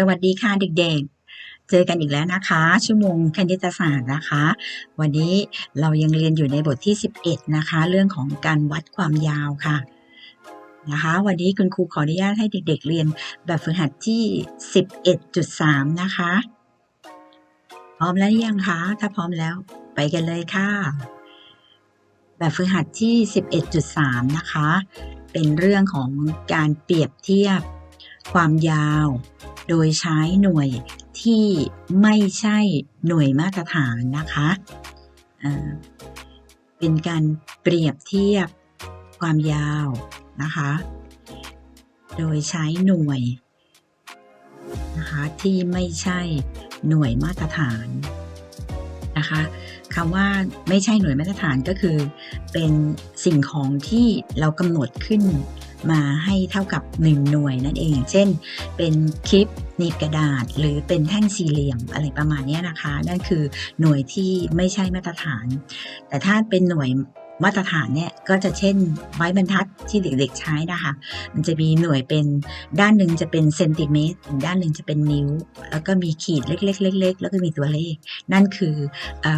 สวัสดีค่ะเด็กๆ เจอกันอีกแล้วนะคะ ชั่วโมงคณิตศาสตร์นะคะ วันนี้เรายังเรียนอยู่ในบทที่ 11 นะคะ เรื่องของการวัดความยาวค่ะนะคะ วันนี้คุณครูขออนุญาตให้เด็ก ๆ เรียนแบบฝึกหัดที่ 11.3 นะคะ พร้อมแล้วยังคะ ถ้าพร้อมแล้วไปกันเลยค่ะ แบบฝึกหัดที่ 11.3 นะคะ เป็นเรื่องของการเปรียบเทียบความยาว โดยใช้หน่วยที่ไม่ใช่หน่วยมาตรฐานนะคะเป็นการเปรียบเทียบความยาวนะคะ โดยใช้หน่วยนะคะที่ไม่ใช่หน่วยมาตรฐานนะคะคำว่าไม่ใช่หน่วยมาตรฐานก็คือ เป็นสิ่งของที่เรากำหนดขึ้น มาให้เท่ากับ 1 หน่วยนั่นเอง เช่น เป็นคลิปหนีบกระดาษ หรือเป็นแท่งสี่เหลี่ยมอะไรประมาณนี้นะคะ นั่นคือหน่วยที่ไม่ใช่มาตรฐาน แต่ถ้าเป็นหน่วยมาตรฐานเนี่ยก็จะเช่นไม้บรรทัดที่เด็กๆใช้นะคะ มันจะมีหน่วยเป็นด้านหนึ่งจะเป็นเซนติเมตรอีกด้านหนึ่งจะเป็นนิ้ว แล้วก็มีขีดเล็กๆเล็กๆแล้วก็มีตัวเลข นั่นคืออ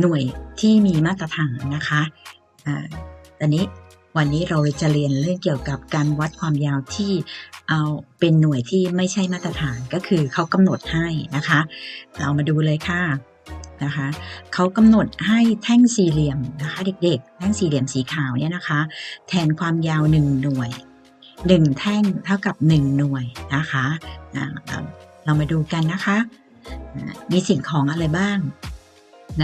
หน่วยที่มีมาตรฐานนะคะอ่าตอนนี้ วันนี้เราจะเรียนเรื่องเกี่ยวกับการวัดความยาวที่เอาเป็นหน่วยที่ไม่ใช่มาตรฐานก็คือเขากำหนดให้นะคะ เรามาดูเลยค่ะนะคะเขากำหนดให้แท่งสี่เหลี่ยมนะคะเด็กๆ แท่งสี่เหลี่ยมสีขาวเนี่ยนะคะ แทนความยาว1หน่วย1แท่งเท่ากับ1หน่วยนะคะเรามาดูกันนะคะ มีสิ่งของอะไรบ้าง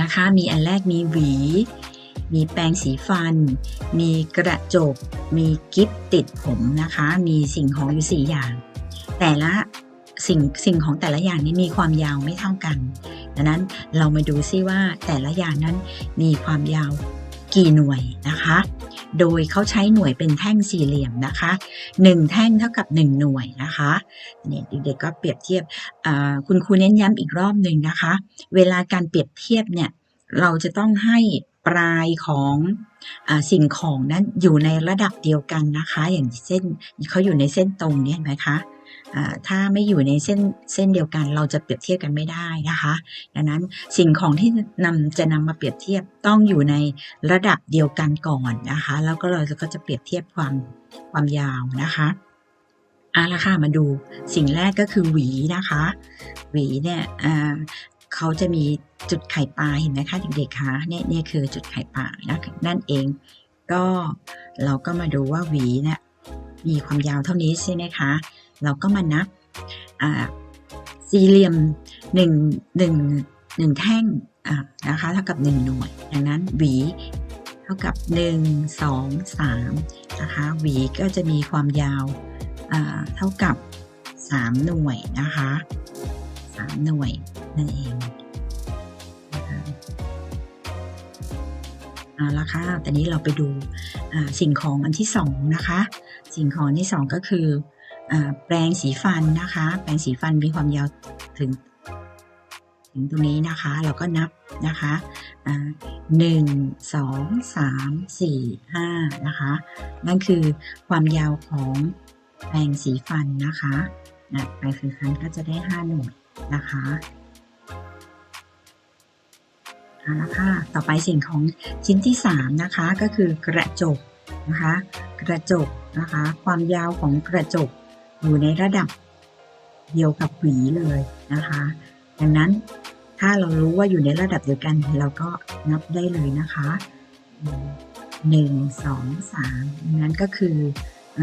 นะคะ มีอันแรกมีหวี มีแปรงสีฟัน มีกระจก มีกิ๊บติดผมนะคะ มีสิ่งของอยู่4อย่าง แต่ละสิ่งสิ่งของแต่ละอย่างนี้มีความยาวไม่เท่ากัน ดังนั้นเรามาดูซิว่าแต่ละอย่างนั้นมีความยาวกี่หน่วยนะคะ โดยเขาใช้หน่วยเป็นแท่งสี่เหลี่ยมนะคะ 1 แท่งเท่ากับ 1 หน่วยนะคะเนี่ยเด็กๆก็เปรียบเทียบคุณครูเน้นย้ำอีกรอบหนึ่งนะคะ เวลาการเปรียบเทียบเนี่ยเราจะต้องให้ ปลายของอสิ่งของนั้นอยู่ในระดับเดียวกันนะคะ อย่างเช่นเขาอยู่ในเส้นตรงเนี่ยเห็นไหมคะถ้าไม่อยู่ในเส้นเส้นเดียวกัน เราจะเปรียบเทียบกันไม่ได้นะคะ ดังนั้นสิ่งของที่นำจะนำมาเปรียบเทียบต้องอยู่ในระดับเดียวกันก่อนนะคะ แล้วก็เราก็จะเปรียบเทียบความความยาวนะคะเอาละค่ะมาดูสิ่งแรกก็คือหวีนะคะ หวีเนี่ย เขาจะมีจุดไข่ปลาเห็นไหมคะเด็กๆคะเนี่ยเนี่ยคือจุดไข่ปลานะนั่นเอง ก็เราก็มาดูว่าหวีนี่ยมีความยาวเท่านี้ใช่ไหมคะ เราก็มานับสี่เหลี่ยมหนึ่งหนึ่งหนึ่งแท่งนะคะเท่ากับหนึ่งหน่วยดังนั้นหวีเท่ากับหนึ่งสองสามนะคะหวีก็จะมีความยาวเท่ากับสามหน่วยนะคะสามหน่วย นั่นเองนะคะเอาละค่ะตอนนี้เราไปดูสิ่งของอันที่สองนะคะ สิ่งของที่สองก็คืออแปรงสีฟันนะคะ แปรงสีฟันมีความยาวถึงถึงตรงนี้นะคะ เราก็นับนะคะหนึ่งสองสามสี่ห้านะคะ นั่นคือความยาวของแปรงสีฟันนะคะนะแปรงสีฟันก็จะได้ห้าหน่วยนะคะ เอาละค่ะ ต่อไปสิ่งของชิ้นที่สามนะคะก็คือกระจกนะคะ กระจกนะคะ ความยาวของกระจกอยู่ในระดับเดียวกับหวีเลยนะคะ ดังนั้นถ้าเรารู้ว่าอยู่ในระดับเดียวกัน เราก็นับได้เลยนะคะหนึ่งสองสามดังนั้นก็คืออ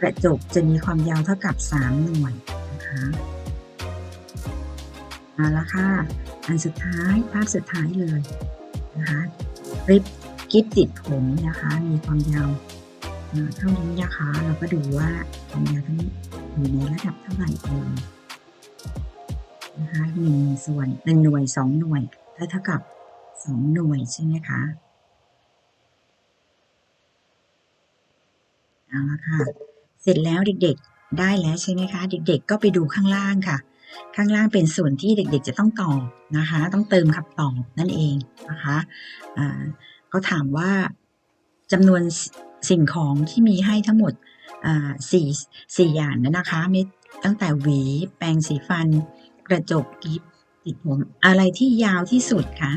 กระจกจะมีความยาวเท่ากับสามหน่วยนะคะ เอาละค่ะ อันสุดท้ายภาพสุดท้ายเลยนะคะริบกิฟติดผมนะคะ มีความยาวเท่านี้นะคะ เราก็ดูว่าความยาวเท่านี้อยู่ในระดับเท่าไหร่เองนะคะหนึ่งส่วนหนึ่งหน่วยสองหน่วยได้เท่ากับสองหน่วยใช่ไหมคะเอาละค่ะ เสร็จแล้วเด็กๆได้แล้วใช่ไหมคะ เด็กๆก็ไปดูข้างล่างค่ะ ข้างล่างเป็นส่วนที่เด็กๆ จะต้องตอบนะคะ ต้องเติมคำตอบนั่นเองนะคะอ่าเขาถามว่าจำนวนสิ่งของที่มีให้ทั้งหมดสี่สี่อย่างนั้นนะคะมีตั้งแต่หวี แปรงสีฟัน กระจกกิฟติดผม อะไรที่ยาวที่สุดคะ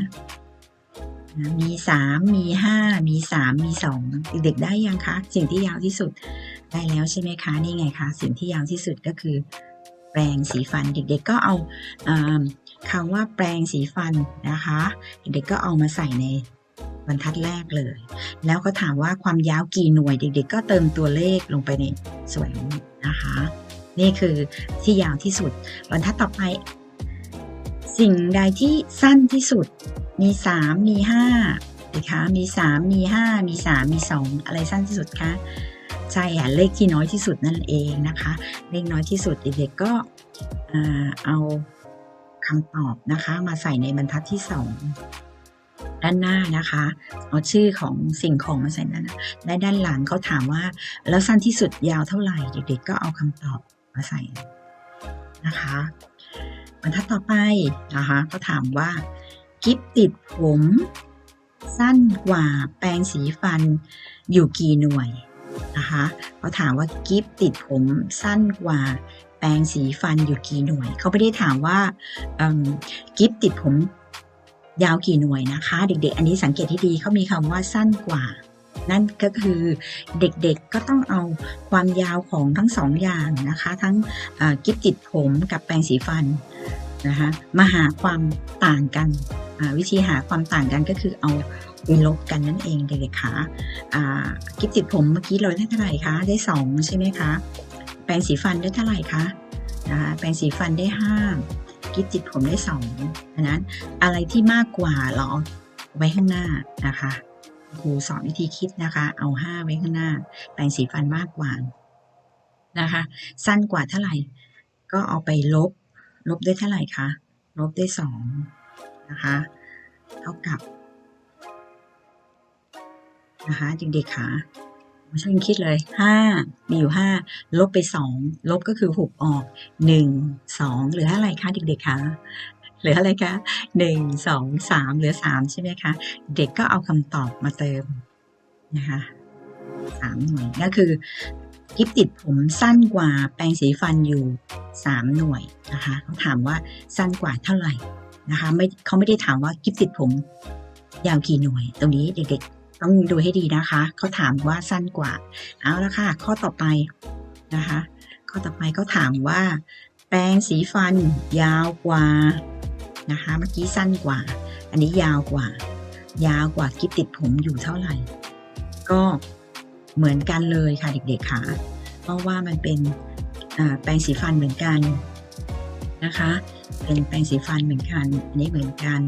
มีสามมีห้ามีสามมีสองเด็กๆได้ยังคะ สิ่งที่ยาวที่สุดได้แล้วใช่ไหมคะ นี่ไงคะ สิ่งที่ยาวที่สุดก็คือ ปรงสีฟันเด็กๆก็เอาอ่าคำว่าแปรงสีฟันนะคะ เด็กๆก็เอามาใส่ในบรรทัดแรกเลย แล้วก็ถามว่าความยาวกี่หน่วยเด็ก ๆ ก็เติมตัวเลขลงไปในส่วนนี้นะคะ นี่คือที่ยาวที่สุด บรรทัดต่อไป สิ่งใดที่สั้นที่สุด มีสามมีห้านะคะมีสามมีห้ามีสามมีสองอะไรสั้นที่สุดคะ ใช่ค่ะเลขที่น้อยที่สุดนั่นเองนะคะ เลขน้อยที่สุดเด็กๆก็เอาคำตอบนะคะ มาใส่ในบรรทัดที่สองด้านหน้านะคะ เอาชื่อของสิ่งของมาใส่ด้านหน้าและด้านหลังเขาถามว่า แล้วสั้นที่สุดยาวเท่าไหร่ เด็กๆก็เอาคำตอบมาใส่นะคะบรรทัดต่อไปนะคะเขาถามว่ากิฟติดผม สั้นกว่าแปรงสีฟันอยู่กี่หน่วย นะคะเขาถามว่ากิฟติดผมสั้นกว่าแปรงสีฟันอยู่กี่หน่วย เขาไม่ได้ถามว่ากิฟติดผมยาวกี่หน่วยนะคะ เด็กๆ อันนี้สังเกตให้ดีเขามีคำว่าสั้นกว่า นั่นก็คือเด็กๆก็ต้องเอาความยาวของทั้งสองอย่างนะคะ ทั้งกิฟติดผมกับแปรงสีฟันนะคะมาหาความต่างกันวิธีหาความต่างกันก็คือเอา ไปลบกันนั่นเองเด็กๆค่ะกิฟติดผมเมื่อกี้เราได้เท่าไหร่คะ ได้สองใช่ไหมคะ แปรงสีฟันได้เท่าไหร่คะะแปรงสีฟันได้ห้ากิฟติดผมได้สองดังนั้นอะไรที่มากกว่าเราเอาไว้ข้างหน้านะคะครูสอนวิธีคิดนะคะ เอาห้าไว้ข้างหน้า แปรงสีฟันมากกว่านะคะ สั้นกว่าเท่าไหร่ ก็เอาไปลบ ลบได้เท่าไหร่คะ ลบได้สองนะคะ เท่ากับ นะคะเด็กๆค่ะมาช่วยคิดเลยห้ามีอยู่ห้าลบไปสองลบก็คือหกออกหนึ่งสองเหลืออะไรคะเด็กๆคะเหลืออะไรคะหนึ่งสองสามเหลือสามใช่ไหมคะ เด็กก็เอาคำตอบมาเติมนะคะสามหน่วยก็คือกิฟติดผมสั้นกว่าแปรงสีฟันอยู่สามหน่วยนะคะเขาถามว่าสั้นกว่าเท่าไหร่นะคะไม่เขาไม่ได้ถามว่ากิฟติดผมยาวกี่หน่วย ตรงนี้เด็กๆ ต้องดูให้ดีนะคะ เขาถามว่าสั้นกว่า เอาละค่ะ ข้อต่อไปนะคะ ข้อต่อไปเขาถามว่า แปรงสีฟันยาวกว่านะคะ เมื่อกี้สั้นกว่า อันนี้ยาวกว่า ยาวกว่ากิฟติดผมอยู่เท่าไหร่ ก็เหมือนกันเลยค่ะเด็กๆค่ะ เพราะว่ามันเป็นแปรงสีฟันเหมือนกัน นะคะ เป็นแปรงสีฟันเหมือนกัน อันนี้เหมือนกัน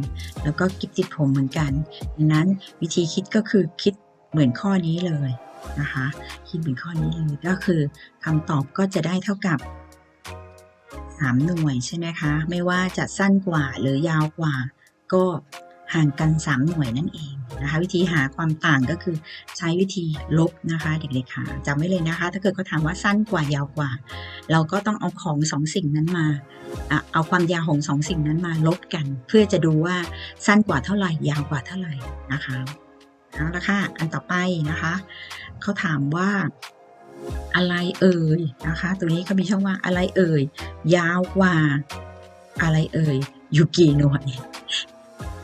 แล้วก็กิฟติดผมเหมือนกัน ดังนั้นวิธีคิดก็คือคิดเหมือนข้อนี้เลยนะคะ คิดเหมือนข้อนี้เลย ก็คือคำตอบก็จะได้เท่ากับ3หน่วยใช่ไหมคะ ไม่ว่าจะสั้นกว่าหรือยาวกว่า ก็ห่างกัน 3 หน่วยนั่นเอง นะคะ วิธีหาความต่างก็คือใช้วิธีลบนะคะ เด็กๆค่ะจำไว้เลยนะคะ ถ้าเกิดเขาถามว่าสั้นกว่ายาวกว่า เราก็ต้องเอาของสองสิ่งนั้นมา เอาความยาวของสองสิ่งนั้นมาลบกัน เพื่อจะดูว่าสั้นกว่าเท่าไหร่ยาวกว่าเท่าไหร่นะคะเอาละค่ะอันต่อไปนะคะเขาถามว่าอะไรเอ่ยนะคะ ตัวนี้เขามีช่องว่างอะไรเอ่ย ยาวกว่า อะไรเอ่ย อยู่กี่หน่วย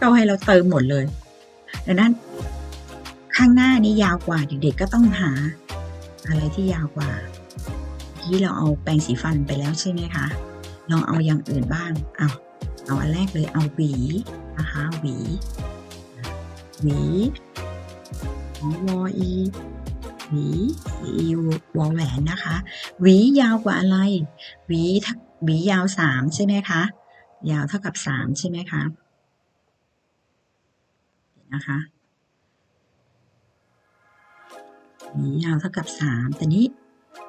ก็ให้เราเติมหมดเลย ดังนั้นข้างหน้านี้ยาวกว่าเด็กๆก็ต้องหา อะไรที่ยาวกว่าที่เราเอาแปรงสีฟันไปแล้วใช่ไหมคะลองเอาอย่างอื่นบ้างเอาเอาอันแรกเลยเอาหวีนะคะหวีหวีวออีหวีอีวอแหวนนะคะหวียาวกว่าอะไรหวีหวียาวสามใช่ไหมคะยาวเท่ากับสามใช่ไหมคะ นะคะหวียาวเท่ากับสามแต่นี้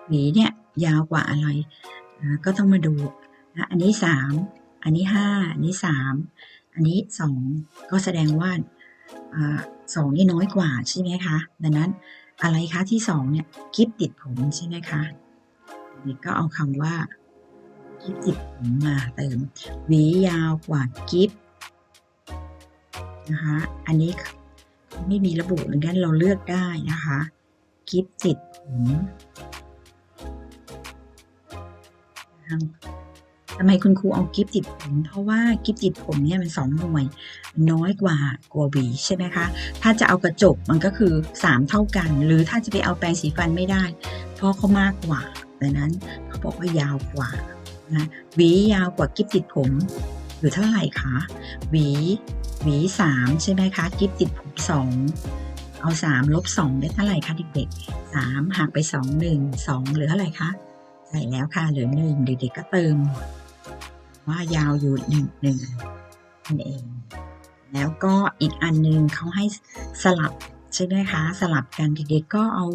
หวีเนี่ยยาวกว่าอะไรก็ต้องมาดูนะอันนี้สามอันนี้ห้าอันนี้สามอันนี้สองก็แสดงว่าสองนี่น้อยกว่าใช่ไหมคะ ดังนั้นอะไรคะที่สองเนี่ยกิฟติดผมใช่ไหมคะนี่ก็เอาคำว่ากิฟติดผมมาเติมหวียาวกว่ากิฟ นะคะ อันนี้ไม่มีระบุดังนั้นเราเลือกได้นะคะ กิฟติดผมทำไมคุณครูเอากิฟติดผม เพราะว่ากิฟติดผมเนี่ยมัน2หน่วย น้อยกว่ากว่าหวีใช่ไหมคะ ถ้าจะเอากระจกมันก็คือ 3 เท่ากัน หรือถ้าจะไปเอาแปรงสีฟันไม่ได้ เพราะเขามากกว่าดังนั้นเขาบอกว่ายาวกว่านะหวียาวกว่ากิฟติดผมอยู่เท่าไหร่คะหวี หวีสามใช่ไหมคะกิฟติดผมสองเอาสามลบสองได้เท่าไหร่คะเด็กๆสามหักไปสองหนึ่งสองเหลือเท่าไหร่คะใช่แล้วค่ะเหลือหนึ่งเด็กๆก็เติม ว่ายาวอยู่หนึ่งนั่นเอง แล้วก็อีกอันหนึงเขาให้สลับใช่ไหมคะ สลับกันเด็กๆก็เอา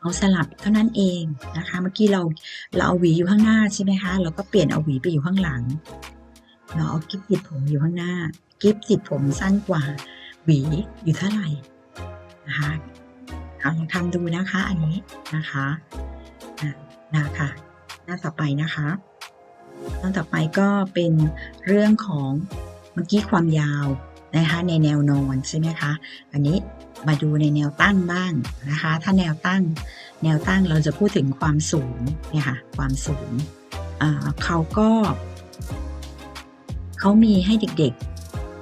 เอาสลับเท่านั้นเองนะคะ เมื่อกี้เราเราเอาหวีอยู่ข้างหน้าใช่ไหมคะ เราก็เปลี่ยนเอาหวีไปอยู่ข้างหลัง เราเอากิฟติดผมอยู่ข้างหน้า กิฟติดผมสั้นกว่าหวีอยู่เท่าไหร่นะคะเอาลองทำดูนะคะอันนี้นะคะอะนะคะหน้าต่อไปนะคะหน้าต่อไปก็เป็นเรื่องของเมื่อกี้ความยาวนะคะในแนวนอนใช่ไหมคะ อันนี้มาดูในแนวตั้งบ้างนะคะ ถ้าแนวตั้ง แนวตั้งเราจะพูดถึงความสูงเนี่ยค่ะความสูงเขาก็ เขามีให้เด็ก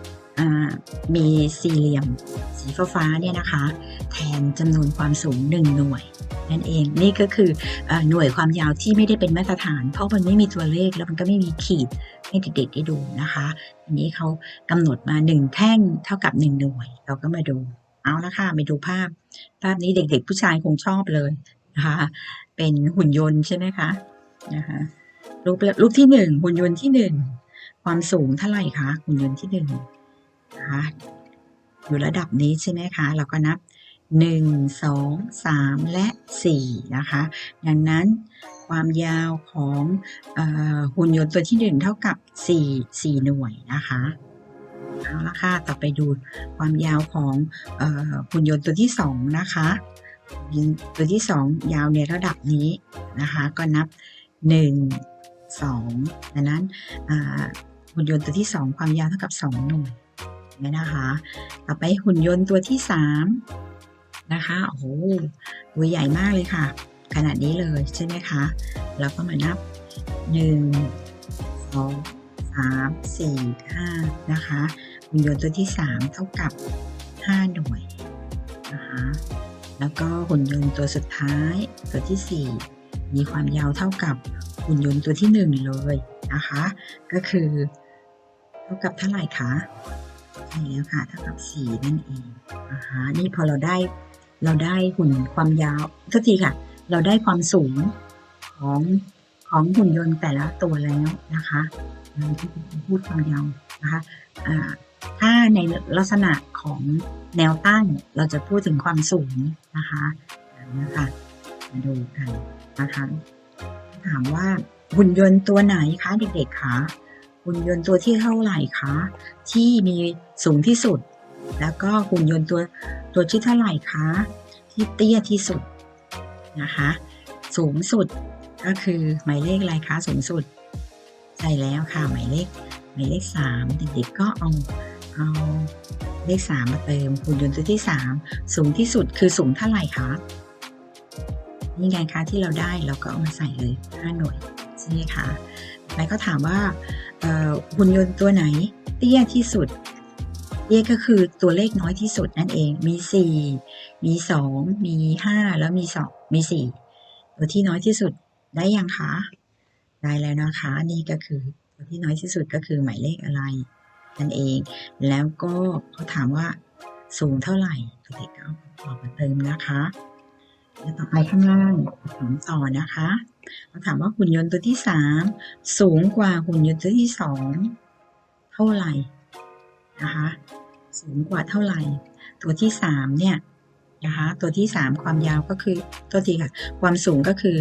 ๆมีสี่เหลี่ยม สีฟ้าเนี่ยนะคะ แทนจำนวนความสูงหนึ่งหน่วยนั่นเองนี่ก็คืออหน่วยความยาวที่ไม่ได้เป็นมาตรฐาน เพราะมันไม่มีตัวเลขแล้วมันก็ไม่มีขีดให้เด็กๆได้ดูนะคะ อันนี้เขากำหนดมาหนึ่งแท่งเท่ากับหนึ่งหน่วย เราก็มาดูเอาละค่ะไปดูภาพ ภาพนี้เด็กๆ ผู้ชายคงชอบเลยนะคะเป็นหุ่นยนต์ใช่ไหมคะนะคะรูปรูปที่หนึ่งหุ่นยนต์ที่หนึ่ง ความสูงเท่าไหร่คะหุ่นยนต์ที่หนึ่งนะคะอยู่ระดับนี้ใช่ไหมคะเราก็นับหนึ่งสองสามและสี่นะคะ ดังนั้นความยาวของอหุ่นยนต์ตัวที่หนึ่งเท่ากับสี่สี่หน่วยนะคะเอาละค่ะต่อไปดูความยาวของอหุ่นยนต์ตัวที่สองนะคะตัวที่สองยาวในระดับนี้นะคะ ก็นับหนึ่งสองดังนั้นอ่า หุ่นยนต์ตัวที่สองความยาวเท่ากับสองหน่วยเนี่ยนะคะต่อไปหุ่นยนต์ตัวที่สามนะคะ โอ้โห ตัวใหญ่มากเลยค่ะ ขนาดนี้เลยใช่ไหมคะ เราก็มานับหนึ่งสองสามสี่ห้านะคะ หุ่นยนต์ตัวที่ 3 เท่ากับ 5 หน่วยนะคะแล้วก็หุ่นยนต์ตัวสุดท้ายตัวทีสี่4 มีความยาวเท่ากับหุ่นยนต์ตัวที่ 1 เลย นะคะ ก็คือเท่ากับเท่าไหร่คะใช่แล้วค่ะเท่ากับ 4 นั่นเองนะคะนี่พอเราได้เราได้หุ่นความยาวทุกทีค่ะ เราได้ความสูงของของหุ่นยนต์แต่ละตัวแล้วนะคะที่พูดความยาวนะคะอ่าถ้าในลักษณะของแนวตั้งเราจะพูดถึงความสูงนะคะนะคะมาดูกันนะคะถามว่า หุ่นยนต์ตัวไหนคะเด็กๆคะหุ่นยนต์ตัวที่เท่าไหร่คะที่มีสูงที่สุด แล้วก็หุ่นยนต์ตัวตัวที่เท่าไหร่คะที่เตี้ยที่สุดนะคะสูงสุดก็คือหมายเลขอะไรคะสูงสุดใช่แล้วค่ะหมายเลขหมายเลขสามเด็กๆก็เอาเอาเลขสามมาเติมหุ่นยนต์ตัวที่สามสูงที่สุดคือสูงเท่าไหร่คะนี่ไงคะที่เราได้เราก็เอามาใส่เลยห้าหน่วย ใช่ไหมคะแล้วก็ถามว่าหุ่นยนต์ตัวไหนเตี้ยที่สุดเตี้ยก็คือตัวเลขน้อยที่สุดนั่นเองมีสี่มีสองมีห้าแล้วมีสองมีสี่ตัวที่น้อยที่สุดได้ยังคะได้แล้วนะคะนี่ก็คือตัวที่น้อยที่สุดก็คือหมายเลขอะไรนั่นเอง แล้วก็เขาถามว่าสูงเท่าไหร่เด็กๆก็ตอบมาเติมนะคะ แล้วต่อไปข้างล่างถามต่อนะคะ ถามว่าหุ่นยนต์ตัวที่สามสูงกว่าหุ่นยนต์ตัวที่สองเท่าไหร่นะคะสูงกว่าเท่าไหร่ ตัวที่สามเนี่ยนะคะตัวที่สามความยาวก็คือตัวทีค่ะความสูงก็คือ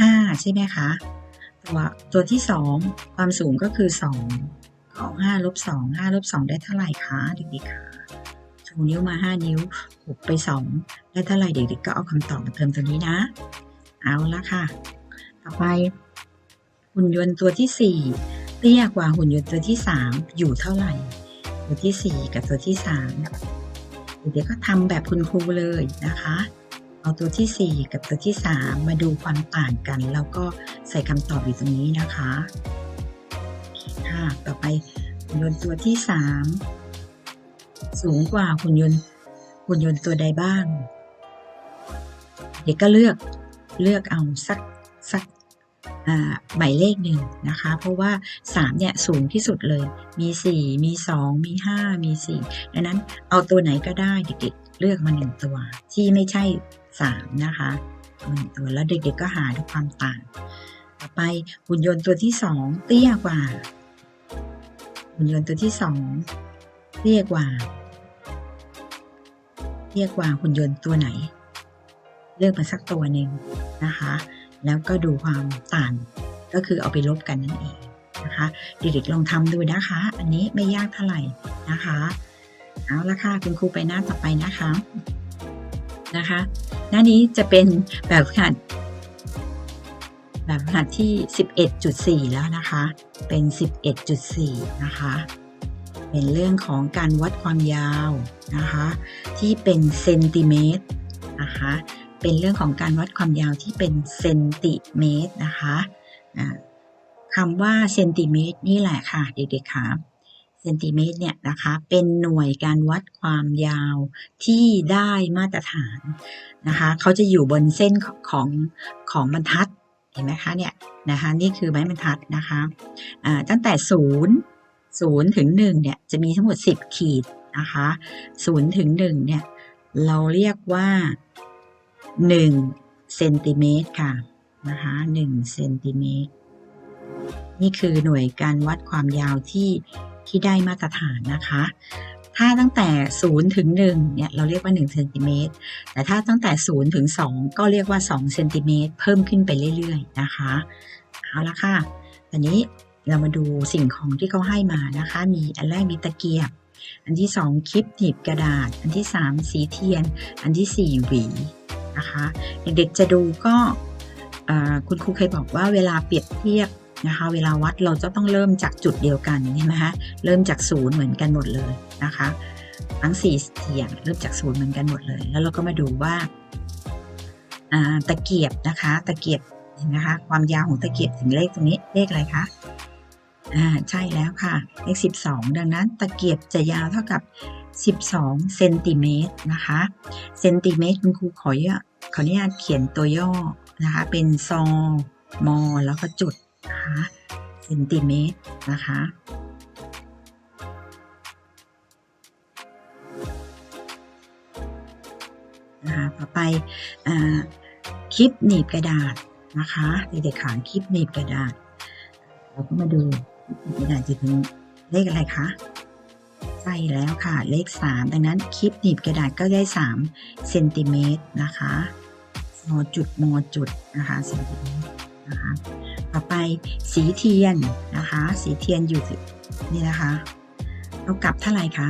ห้าใช่ไหมคะตัวตัวที่สองความสูงก็คือสองของห้าลบสองห้าลบสองได้เท่าไหร่คะเด็กๆคะชูนิ้วมาห้านิ้วหกไปสองได้เท่าไหร่เด็กๆก็เอาคำตอบมาเติมตัวนี้นะ เอาละค่ะ ต่อไป หุ่นยนต์ตัวที่สี่เตี้ยกว่าหุ่นยนต์ตัวที่สามอยู่เท่าไหร่ ตัวที่สี่กับตัวที่สามเด็กๆก็ทำแบบคุณครูเลยนะคะเอาเอาตัวที่ 4 กับตัวที่ 3 มาดูความต่างกัน แล้วก็ใส่คำตอบอยู่ตรงนี้นะคะค่ะต่อไปหุ่นยนต์ตัวที่ 3 สูงกว่าหุ่นยนต์หุ่นยนต์ตัวใดบ้าง เด็กก็เลือกเลือกเอาสักสัก หมายเลขหนึ่งนะคะ เพราะว่า 3 เนี่ยสูงที่สุดเลย มี 4 มี 2 มี 5 มี 4 ดังนั้นเอาตัวไหนก็ได้เด็กๆ เลือกมาหนึ่งตัว ที่ไม่ใช่ 3 นะคะหนึ่งตัวแล้วเด็กๆก็หาดูความต่าง ต่อไปหุ่นยนต์ตัวที่ 2 เตี้ยกว่า หุ่นยนต์ตัวที่ 2 เตี้ยกว่า เตี้ยกว่าหุ่นยนต์ตัวไหน เลือกมาสักตัวหนึ่งนะคะ แล้วก็ดูความต่างก็คือเอาไปลบกันนั่นเองนะคะ เด็กๆลองทำดูนะคะ อันนี้ไม่ยากเท่าไหร่นะคะ เอาละค่ะคุณครูไปหน้าต่อไปนะคะนะคะ หน้านี้จะเป็นแบบฝึกหัดแบบฝึกหัดที่ 11.4 แล้วนะคะ เป็น 11.4 นะคะ เป็นเรื่องของการวัดความยาวนะคะ ที่เป็นเซนติเมตรนะคะ เป็นเรื่องของการวัดความยาวที่เป็นเซนติเมตรนะคะคำว่าเซนติเมตรนี่แหละค่ะเด็กๆค่ะเซนติเมตรเนี่ยนะคะเป็นหน่วยการวัดความยาวที่ได้มาตรฐานนะคะเขาจะอยู่บนเส้นของของบรรทัดเห็นไหมคะเนี่ยนะคะนี่คือไม้บรรทัดนะคะตั้งแต่ศูนย์ศูนย์ถึงหนึ่งเนี่ยจะมีทั้งหมด 10 ขีดนะคะศูนย์ถึงหนึ่งเนี่ยเราเรียกว่า 1เซนติเมตรค่ะนะคะ1เซนติเมตรนี่คือหน่วยการวัดความยาวที่ที่ได้มาตรฐานนะคะ ถ้าตั้งแต่ 0 ถึง 1 เนี่ย เราเรียกว่า1เซนติเมตร แต่ถ้าตั้งแต่ 0 ถึง 2 ก็เรียกว่า2เซนติเมตรเพิ่มขึ้นไปเรื่อยๆ นะคะ เอาละค่ะ ตอนนี้เรามาดูสิ่งของที่เขาให้มานะคะ มีอันแรกมีตะเกียบ อันที่ 2 คลิปหนีบกระดาษ อันที่ 3 สีเทียน อันที่ 4 หวี นะคะ เด็กๆจะดูก็คุณครูเคยบอกว่าเวลาเปรียบเทียบนะคะ เวลาวัดเราจะต้องเริ่มจากจุดเดียวกันใช่ไหมคะเริ่มจากศูนย์เหมือนกันหมดเลยนะคะ ทั้งสี่เสียงเริ่มจากศูนย์เหมือนกันหมดเลย แล้วเราก็มาดูว่าตะเกียบนะคะ ตะเกียบเห็นไหมคะความยาวของตะเกียบถึงเลขตรงนี้เลขอะไรคะอ่าใช่แล้วค่ะเลข 12 ดังนั้นตะเกียบจะยาวเท่ากับ 12 เซนติเมตรนะคะ เซนติเมตรคุณครูขอ ขออนุญาตเขียนตัวย่อนะคะ เป็นซอมอแล้วก็จุดนะคะเซนติเมตรนะคะนะคะต่อไปอคลิปหนีบกระดาษนะคะเด็กๆขานคลิปหนีบกระดาษ เราก็มาดูกระดาษจะถึงเลขอะไรคะใช่แล้วค่ะเลข 3 ดังนั้นคลิปหนีบกระดาษก็ได้3เซนติเมตรนะคะ มจุดมจุดนะคะเซนติเมตรนะคะต่อไปสีเทียนนะคะ สีเทียนอยู่นี่นะคะเท่ากับเท่าไหร่คะ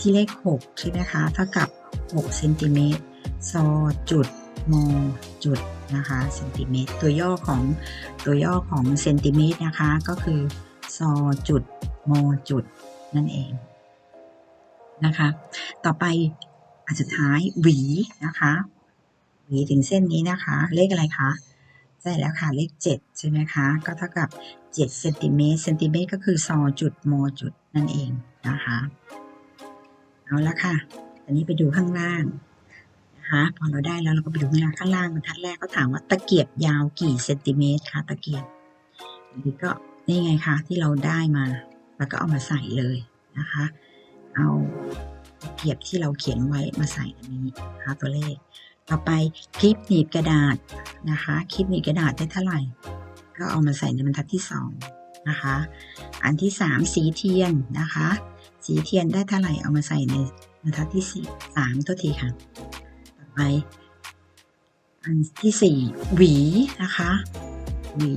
ที่เลข 6 ใช่ไหมคะเท่ากับ6เซนติเมตรซอจุดมจุดนะคะเซนติเมตรตัวย่อของตัวย่อของเซนติเมตรนะคะก็คือซอจุดมจุดนั่นเองนะคะ ต่อไปอันสุดท้ายหวีนะคะ หวีถึงเส้นนี้นะคะ เลขอะไรคะใช่แล้วค่ะเลข 7 ใช่ไหมคะ ก็เท่ากับ7เซนติเมตรเซนติเมตรก็คือซอจุดโมจุดนั่นเองนะคะ เอาละค่ะ อันนี้ไปดูข้างล่างนะคะพอเราได้แล้วเราก็ไปดูข้างล่างข้างล่างบรรทัดแรกก็ถามว่าตะเกียบยาวกี่เซนติเมตรคะตะเกียบอันนี้ก็นี่ไงคะที่เราได้มา แล้วก็เอามาใส่เลยนะคะ เอาตะเกียบที่เราเขียนไว้มาใส่อันนี้นะคะตัวเลข ต่อไปคลิปหนีบกระดาษนะคะคลิปหนีบกระดาษได้เท่าไหร่ ก็เอามาใส่ในบรรทัดที่2นะคะอันที่ 3 สีเทียนนะคะ สีเทียนได้เท่าไหร่เอามาใส่ในบรรทัดที่4 3ตัวทีค่ะต่อไป อันที่ 4 หวีนะคะหวี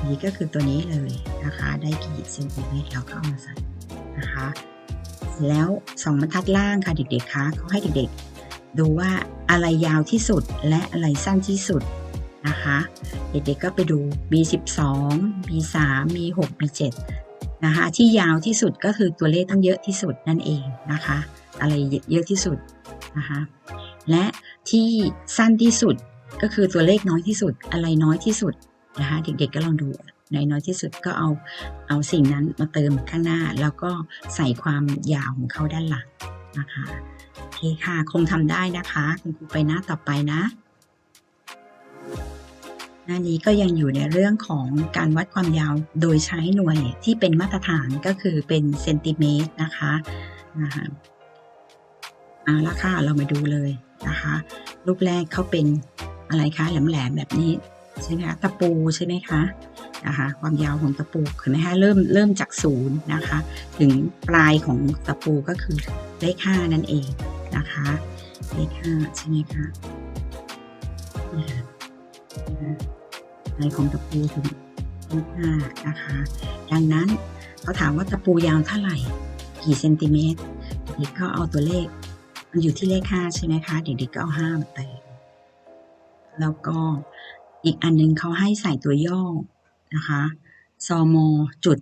หวีก็คือตัวนี้เลยนะคะ ได้กี่เซนติเมตรเราก็เอามาใส่นะคะแล้วสองบรรทัดล่างค่ะเด็กๆคะเขาให้เด็กๆ ดูว่า อะไรยาวที่สุดและอะไรสั้นที่สุดนะคะ เด็กๆก็ไปดู B12 B3 B6 B7 นะคะที่ยาวที่สุดก็คือตัวเลขต้องเยอะที่สุดนั่นเองนะคะ อะไรเยอะที่สุดนะคะและที่สั้นที่สุดก็คือตัวเลขน้อยที่สุดอะไรน้อยที่สุดนะคะเด็กๆก็ลองดูในน้อยที่สุดก็เอาเอาสิ่งนั้นมาเติมข้างหน้า แล้วก็ใส่ความยาวของเขาด้านหลังนะคะ คค่ะ คงทำได้นะคะ คุณครูไปหน้าต่อไปนะ หน้านี้ก็ยังอยู่ในเรื่องของการวัดความยาวโดยใช้หน่วยที่เป็นมาตรฐานก็คือเป็นเซนติเมตรนะคะนะคะเอาละค่ะ เรามาดูเลยนะคะ รูปแรกเขาเป็นอะไรคะแหลมๆแบบนี้ใช่ไหมคะตะปูใช่ไหมคะนะคะความยาวของตะปูเห็นไหมคะเริ่มเริ่มจากศูนย์นะคะ ถึงปลายของตะปูก็คือเลขห้านั่นเอง นะคะเลขห้าใช่ไหมคะนี่ค่ะปลายของตะปูถึงเลขห้านะคะ ดังนั้นเขาถามว่าตะปูยาวเท่าไหร่ กี่เซนติเมตร เด็กก็เอาตัวเลข มันอยู่ที่เลขห้าใช่ไหมคะ เด็กๆก็เอาห้ามาเติมแล้วก็อีกอันนึงเขาให้ใส่ตัวย่อนะคะซอมอจุด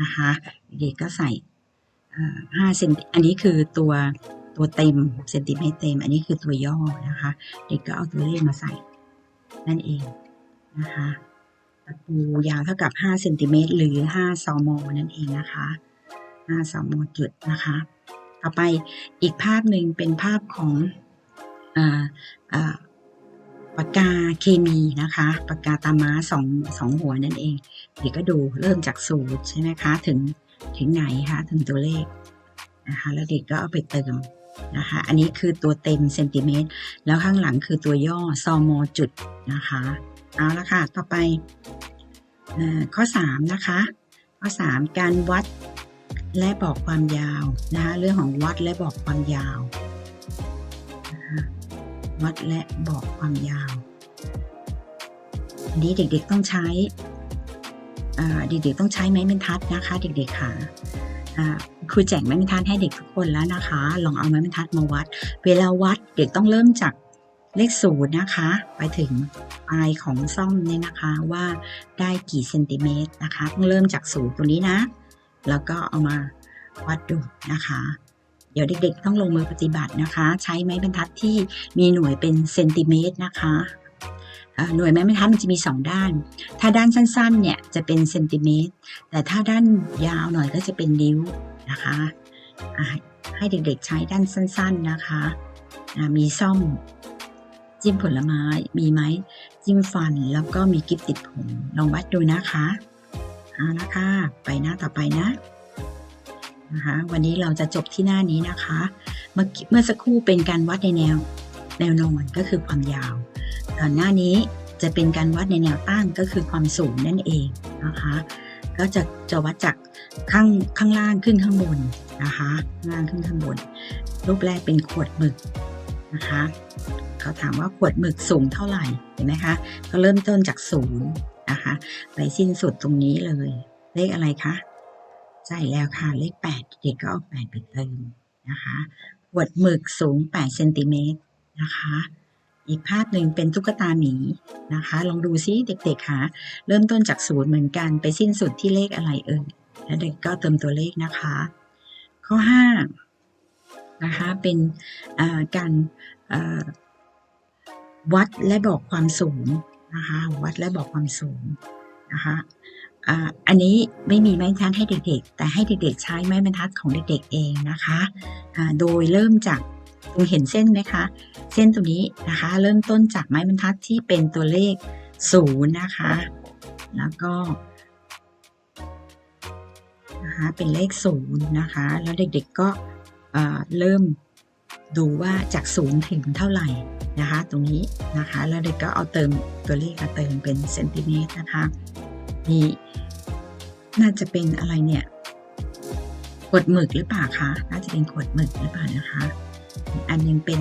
นะคะ เด็กก็ใส่ห้าเซนอันนี้คือตัว ตัวเต็มเซนติเมตรเต็ม อันนี้คือตัวย่อนะคะ เด็กก็เอาตัวเลขมาใส่ นั่นเองนะคะตะปูยาวเท่ากับ5เซนติเมตรหรือ5ซอมอนั่นเองนะคะ5ซอมอจุดนะคะ ต่อไปอีกภาพหนึ่งเป็นภาพของอาอ่าปากกาเคมีนะคะปากกาตาม้าสองสองหัวนั่นเอง เดี๋ยวก็ดูเริ่มจากศูนย์ใช่ไหมคะ ถึงถึงไหนคะถึงตัวเลขนะคะแล้วเด็กก็เอาไปเติม นะคะ อันนี้คือตัวเต็มเซนติเมตร แล้วข้างหลังคือตัวย่อซอมอจุดนะคะ เอาละค่ะ ต่อไปข้อ 3 นะคะ ข้อ 3 การวัดและบอกความยาวนะคะ เรื่องของวัดและบอกความยาวนะคะวัดและบอกความยาว อันนี้เด็กๆต้องใช้เด็กๆต้องใช้ไม้บรรทัดนะคะ เด็กๆค่ะ ครูแจกไม้บรรทัดให้เด็กทุกคนแล้วนะคะ ลองเอาไม้บรรทัดมาวัด เวลาวัดเด็กต้องเริ่มจากเลขศูนย์นะคะ ไปถึงปลายของซ่อมเนี่ยนะคะว่าได้กี่เซนติเมตรนะคะต้องเริ่มจากศูนย์ตัวนี้นะ แล้วก็เอามาวัดดูนะคะ เดี๋ยวเด็กๆ ต้องลงมือปฏิบัตินะคะ ใช้ไม้บรรทัดที่มีหน่วยเป็นเซนติเมตรนะคะ หน่วยไม้บรรทัดมันจะมี 2 ด้าน ถ้าด้านสั้นๆ เนี่ยจะเป็นเซนติเมตร แต่ถ้าด้านยาวหน่อยก็จะเป็นนิ้วนะคะให้เด็กๆใช้ด้านสั้น ๆนะคะมีซ่อมจิ้มผลไม้มีไหมจิ้มฟันแล้วก็มีกิฟติดผมลองวัดดูนะคะเอาละค่ะไปหน้าต่อไปนะนะคะวันนี้เราจะจบที่หน้านี้นะคะ เมื่อเมื่อสักครู่เป็นการวัดในแนวแนวนอนก็คือความยาว ก่อนหน้านี้จะเป็นการวัดในแนวตั้งก็คือความสูงนั่นเองนะคะ ก็จะจะวัดจากข้างข้างล่างขึ้นข้างบนนะคะข้างล่างขึ้นข้างบน รูปแรกเป็นขวดหมึกนะคะเขาถามว่าขวดหมึกสูงเท่าไหร่เห็นไหมคะก็เริ่มต้นจากศูนย์นะคะไปสิ้นสุดตรงนี้เลย เลขอะไรคะใช่แล้วค่ะเลข 8 เด็กก็เอา8ไปเติมนะคะขวดหมึกสูง 8 เซนติเมตรนะคะ อีกภาพหนึ่งเป็นตุ๊กตาหมีนะคะ ลองดูซิเด็กๆค่ะเริ่มต้นจากศูนย์เหมือนกันไปสิ้นสุดที่เลขอะไรเอ่ยแล้วเด็กก็เติมตัวเลขนะคะ ข้อ5นะคะเป็นการวัดและบอกความสูงนะคะวัดและบอกความสูงนะคะอันนี้ไม่มีไม้บรรทัดให้เด็กๆ แต่ให้เด็กๆ ใช้ไม้บรรทัดของเด็กๆเองนะคะ โดยเริ่มจาก ตรงเห็นเส้นไหมคะ เส้นตรงนี้นะคะ เริ่มต้นจากไม้บรรทัดที่เป็นตัวเลขศูนย์นะคะ แล้วก็นะคะเป็นเลขศูนย์นะคะ แล้วเด็กๆก็เริ่มดูว่าจากศูนย์ถึงเท่าไหร่นะคะ ตรงนี้นะคะ แล้วเด็กก็เอาเติมตัวเลขมาเติมเป็นเซนติเมตรนะคะนี่น่าจะเป็นอะไรเนี่ยขวดหมึกหรือเปล่าคะ น่าจะเป็นขวดหมึกหรือเปล่านะคะ อันนึงเป็น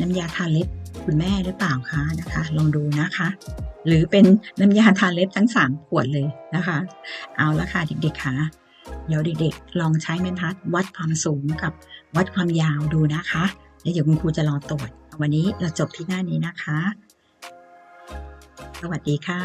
น้ำยาทาเล็บคุณแม่หรือเปล่าคะนะคะ ลองดูนะคะ หรือเป็นน้ำยาทาเล็บทั้งสามขวดเลยนะคะ เอาละค่ะเด็กๆค่ะเดี๋ยวเด็กๆ ลองใช้แมนทัดวัดความสูงกับวัดความยาวดูนะคะแล้วเดี๋ยวคุณครูจะรอตรวจวันนี้เราจบที่หน้านี้นะคะ สวัสดีค่ะ